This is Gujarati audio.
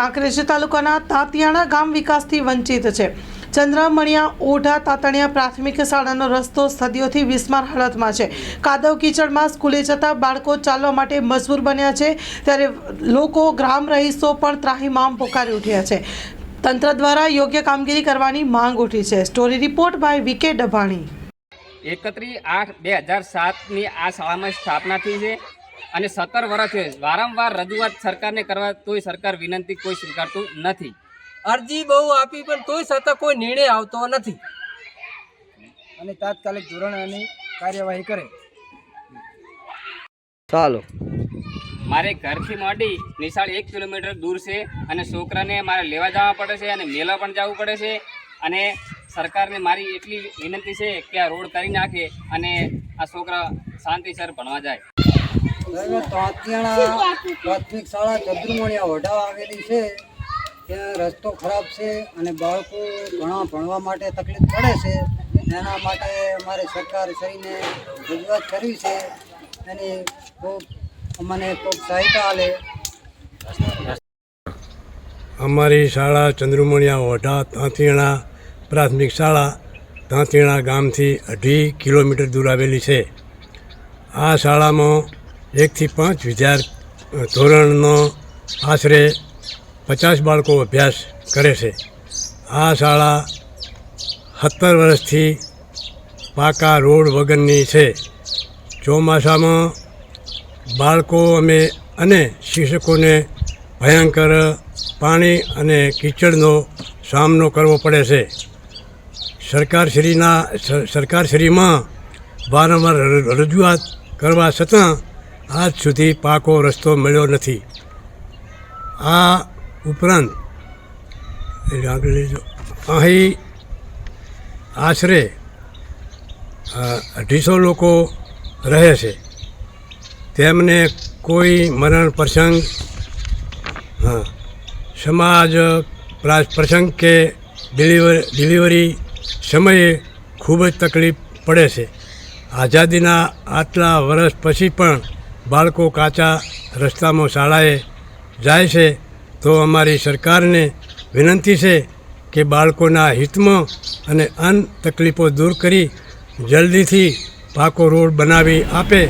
કાંકરેજ તાલુકાના તાતિયાણા ગામ વિકાસથી વંચિત છે. ચંદ્રમણિયા, ઓઢા, તાતણિયા પ્રાથમિક શાળાનો રસ્તો સદીઓથી વિસ્માર હાલતમાં છે. કાદવ કીચડમાં સ્કૂલે જતા બાળકો ચાલવા માટે મજબૂર બન્યા છે. ત્યારે લોકો ગ્રામ રહીશો પણ ત્રાહીમામ પોકારી ઉઠ્યા છે. તંત્ર દ્વારા યોગ્ય કામગીરી કરવાની માંગ ઉઠી છે. Story report by V K Dabhani. એકત્રીસ આઠ બે હજાર સાતની આ શાળામાં સ્થાપના થઈ છે. અને સત્તર વર્ષ વારંવાર રજૂઆત સરકારને કરવા તોય સરકાર વિનંતી કોઈ સ્વીકારતું નથી. અરજી બહુ આપી પણ તોય સતત કોઈ નિર્ણય આવતો નથી. અને તાત્કાલિક ધોરણે કાર્યવાહી કરે. ચાલો. મારે ઘરથી મોડી નિશાળ એક કિલોમીટર દૂર છે અને છોકરાને મારે લેવા જવા પડે છે અને મેળા પણ જવું પડે છે. અને સરકારને મારી એટલી વિનંતી છે કે આ રોડ કરી નાખે અને આ છોકરા શાંતિસર ભણવા જાય. તાંતિયાણા પ્રાથમિક શાળા ચદ્રુમણિયા ઓઢા આવેલી છે. ત્યાં રસ્તો ખરાબ છે અને બાળકો ઘણા ભણવા માટે તકલીફ પડે છે. એના માટે અમારે સરકાર શ્રીને રજૂઆત કરવી છે એની ખૂબ અમને ખૂબ સહાયતા આલે. અમારી શાળા ચંદ્રુમણિયા ઓઢા તાંતીણા પ્રાથમિક શાળા તાંતીણા ગામથી અઢી કિલોમીટર દૂર આવેલી છે. આ શાળામાં એકથી પાંચ વિદ્યાર્થી ધોરણનો આશરે પચાસ બાળકો અભ્યાસ કરે છે. આ શાળા સત્તર વર્ષથી પાકા રોડ વગરની છે. ચોમાસામાં બાળકો અમે અને શિક્ષકોને ભયંકર પાણી અને કીચડનો સામનો કરવો પડે છે. સરકારશ્રીના સરકારશ્રીમાં વારંવાર રજૂઆત કરવા છતાં આજ સુધી પાકો રસ્તો મળ્યો નથી. આ ઉપરાંત. અહીં આશરે અઢીસો લોકો રહે છે. તેમને કોઈ મરણ પ્રસંગ, હા, સમાજ પ્રસંગ કે ડિલિવર, ડિલિવરી સમયે ખૂબ જ તકલીફ પડે છે. આઝાદીના આટલા વર્ષ પછી પણ બાળકો કાચા રસ્તામાં શાળાએ જાય છે, તો અમારી સરકારને વિનંતી છે કે બાળકોના હિતમાં અને અન તકલીફો દૂર કરી જલ્દીથી પાકો રોડ બનાવી આપે.